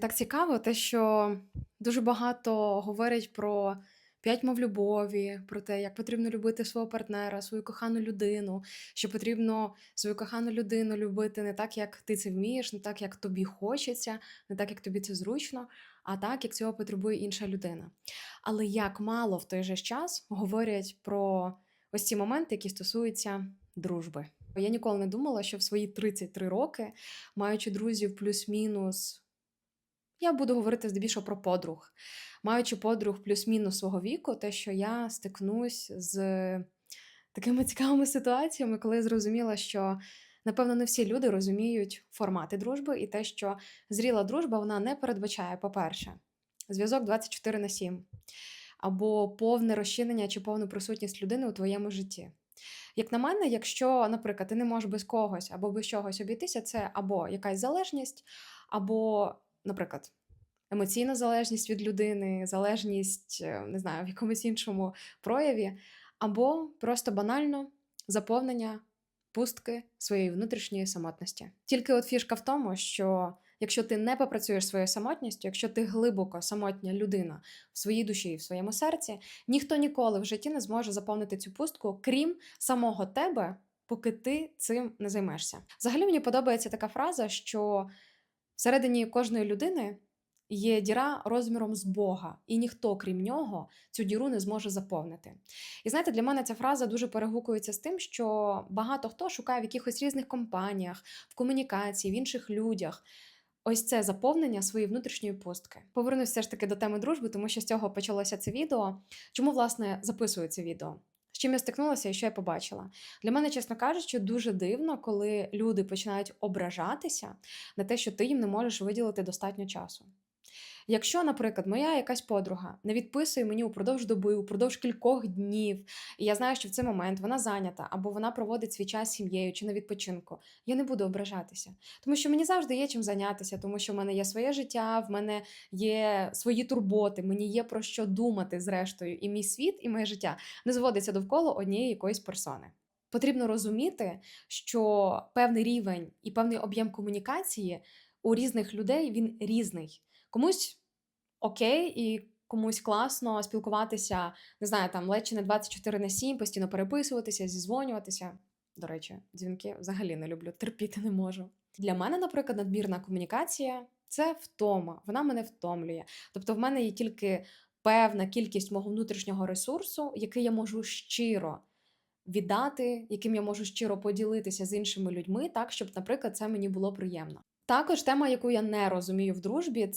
Так цікаво, те, що дуже багато говорять про п'ять мов любові, про те, як потрібно любити свого партнера, свою кохану людину, що потрібно свою кохану людину любити не так, як ти це вмієш, не так, як тобі хочеться, не так, як тобі це зручно, а так, як цього потребує інша людина. Але як мало в той же час говорять про ось ці моменти, які стосуються дружби. Я ніколи не думала, що в свої 33 роки, маючи друзів плюс-мінус я буду говорити здебільшого про подруг. Маючи подруг плюс-мінус свого віку, те, що я стикнусь з такими цікавими ситуаціями, коли я зрозуміла, що напевно не всі люди розуміють формати дружби, і те, що зріла дружба вона не передбачає, по-перше, зв'язок 24 на 7, або повне розчинення чи повну присутність людини у твоєму житті. Як на мене, якщо, наприклад, ти не можеш без когось або без чогось обійтися, це або якась залежність, або, наприклад, емоційна залежність від людини, залежність, е, не знаю, в якомусь іншому прояві, або просто банально заповнення пустки своєї внутрішньої самотності. Тільки от фішка в тому, що якщо ти не попрацюєш своєю самотністю, якщо ти глибоко самотня людина в своїй душі і в своєму серці, ніхто ніколи в житті не зможе заповнити цю пустку, крім самого тебе, поки ти цим не займешся. Взагалі мені подобається така фраза, що всередині кожної людини є діра розміром з Бога, і ніхто, крім нього, цю діру не зможе заповнити. І знаєте, для мене ця фраза дуже перегукується з тим, що багато хто шукає в якихось різних компаніях, в комунікації, в інших людях. Ось це заповнення своєї внутрішньої пустки. Повернусь все ж таки до теми дружби, тому що з цього почалося це відео. Чому, власне, записую це відео? Чим я стикнулася і що я побачила? Для мене, чесно кажучи, дуже дивно, коли люди починають ображатися на те, що ти їм не можеш виділити достатньо часу. Якщо, наприклад, моя якась подруга не відписує мені упродовж доби, упродовж кількох днів, і я знаю, що в цей момент вона зайнята або вона проводить свій час з сім'єю чи на відпочинку, я не буду ображатися, тому що мені завжди є чим зайнятися, тому що в мене є своє життя, в мене є свої турботи, мені є про що думати зрештою, і мій світ, і моє життя не зводиться довкола однієї якоїсь персони. Потрібно розуміти, що певний рівень і певний об'єм комунікації у різних людей він різний. Комусь окей, і комусь класно спілкуватися, не знаю, там ледь чи не 24 на 7, постійно переписуватися, зізвонюватися. До речі, дзвінки взагалі не люблю, терпіти не можу. Для мене, наприклад, надмірна комунікація це втома, вона мене втомлює. Тобто, в мене є тільки певна кількість мого внутрішнього ресурсу, який я можу щиро віддати, яким я можу щиро поділитися з іншими людьми, так щоб, наприклад, це мені було приємно. Також тема, яку я не розумію в дружбі,